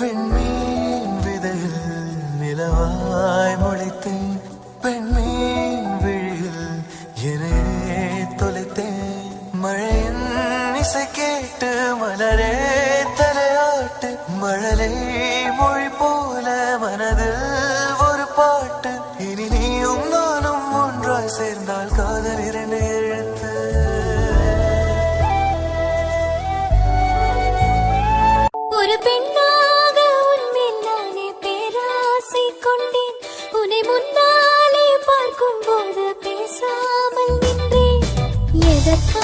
விண்மீன் விதையில் நிலவாய் முளைத்தேன் பெண்மீன் விழியில் என்னையே தொலைத்தேன். மழையின் இசை கேட்டு மலரே தலையாட்டு. மழலை மொழி போல மனதில் ஒரு பாட்டு. இனி நீயும் நானும் ஒன்றாய் சேர்ந்தால் காதல் இரண்டு எழுத்து. ஒரு பெண் let go.